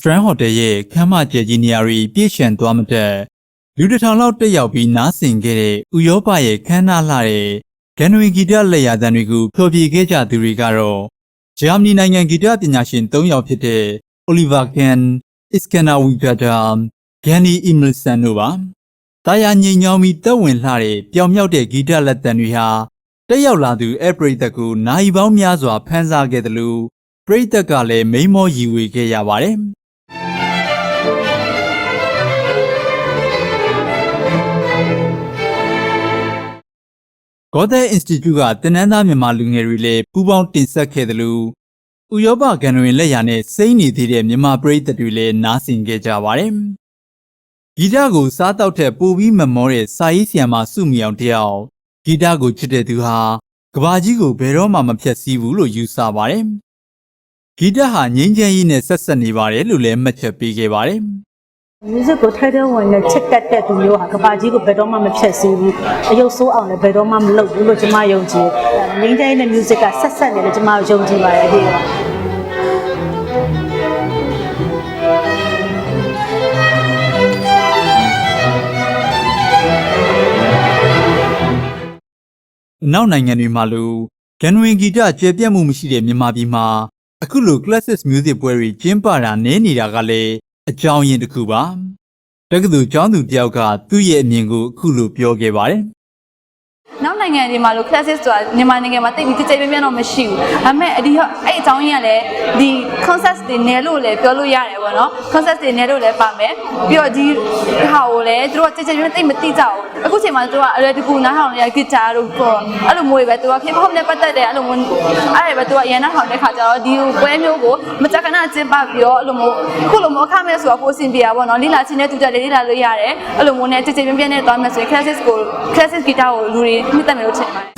Strand Hotel ရဲ့ခမ်းမကျယ်ကြီးနေရာတွေပြည့်ရှံသွားမတက်လူတစ်ထောင်လောက်တက်ရောက်ပြီးနားဆင်ခဲ့တဲ့ဥရောပရဲ့ခမ်းနားလှတဲ့ဂန်နဝီဂီတလက်ရတန်တွေကိုဖျော်ဖြေခဲ့ကြသူတွေကတော့ဂျာမနီနိုင်ငံဂီတပညာရှင်၃ယောက်ဖြစ်တဲ့ Oliver Kahn, Iskandar Wigada, Gani Emilson တို့ပါ။တာယာငိမ်ညောင်းပြီးတက်ဝင်လှတဲ့ပျောင်မြောက်တဲ့ဂီတလက်တန်တွေဟာတက်ရောက်လာသူအပရိသတ်ကိုနိုင်ပေါင်းများစွာဖန်ဆာခဲ့တယ်လို့ပရိသတ်ကလည်းမိန်မောရီဝေခဲ့ရပါတယ်။ Goethe Institute ကတင်နန်းသားမြန်မာလူငယ်တွေလည်းပူးပေါင်းတင်ဆက်ခဲ့တယ်လို့ဥရောပကန်တွင်လက်ရာနဲ့စိမ့်နေသေးတဲ့မြန်မာပရိသတ်တွေလည်းနားဆင်ခဲ့ကြပါတယ်။ဂီတကိုစားတောက်တဲ့ပိုပြီးမမောတဲ့စာရေးဆရာမစုမြောင်တယောက်ဂီတကိုချစ်တဲ့သူဟာကဘာကြီးကိုဘယ်တော့မှမဖြတ်စည်းဘူးလို့ယူဆပါတယ်။ဂီတဟာငြိမ်းချမ်းရေးနဲ့ဆက်ဆက်နေပါတယ်လို့လည်းမှတ်ချက်ပေးခဲ့ပါတယ်။ music ကိုထိုက်တဲ့ဝင်နဲ့ချစ်တတ်တဲ့သူမျိုးဟာကဘာကြီးကိုဘယ်တော့မှမဖြတ်စည်းဘူးအယုတ်ဆိုးအောင်လည်းဘယ်တော့မှမလုပ်ဘူးလို့ကျွန်မယုံကြည်ငင်းတိုင်းတဲ့ music ကဆက်ဆက်နေတယ်ကျွန်မယုံကြည်ပါတယ်ဒီတော့အနောက်နိုင်ငံတွေမှာလိုဂန်ဝင်ဂီတကျေပြတ်မှုမရှိတဲ့မြန်မာပြည်မှာအခုလို classic music ပွဲတွေကျင်းပတာနည်းနေတာကလည်း အကြောင်းရင်းတစ်ခုပါတက္ကသိုလ်ကျောင်းသူတယောက်ကသူ့ရဲ့အမြင်ကိုအခုလိုပြောခဲ့ပါတယ် နောက်နိုင်ငံတွေမှာလို့ classes ဆိုတာမြန်မာနိုင်ငံမှာတိတ်ပြီးကြည်ကြိမ်ပြန့်ပြန့်တော့မရှိဘူး။ဒါပေမဲ့အဒီအဲ့အကြောင်းရင်းကလည်းဒီ concept တွေနယ်လို့လည်းပြောလို့ရတယ်ပေါ့နော် concept တွေနယ်လို့လည်းပါမယ်။ပြီးတော့ဒီဟာကိုလည်းသူတို့ကကြည်ကြိမ်ပြန့်တိတ်မသိကြဘူး။အခုချိန်မှာသူကအလွယ်တကူနားထောင်ရဂီတာတို့ပေါ့အဲ့လိုမျိုးတွေပဲသူက hip hop နဲ့ပတ်သက်တဲ့အဲ့လိုမျိုးအဲ့ဒါပဲသူကရန်နာထောင်တဲ့ခါကျတော့ဒီပွဲမျိုးကိုမကြခဏကျင်းပပြီးတော့အဲ့လိုမျိုးအခုလိုမျိုးအခမဲ့ဆိုတော့ပိုစင်ပြရပါတော့လိလာချင်းနဲ့တူတက်လေးလိလာလို့ရတယ်အဲ့လိုမျိုးနဲ့ကြည်ကြိမ်ပြန့်ပြန့်နဲ့သွားမယ်ဆိုရင် classes ကို classes guitar ကိုလူတွေနှစ်သ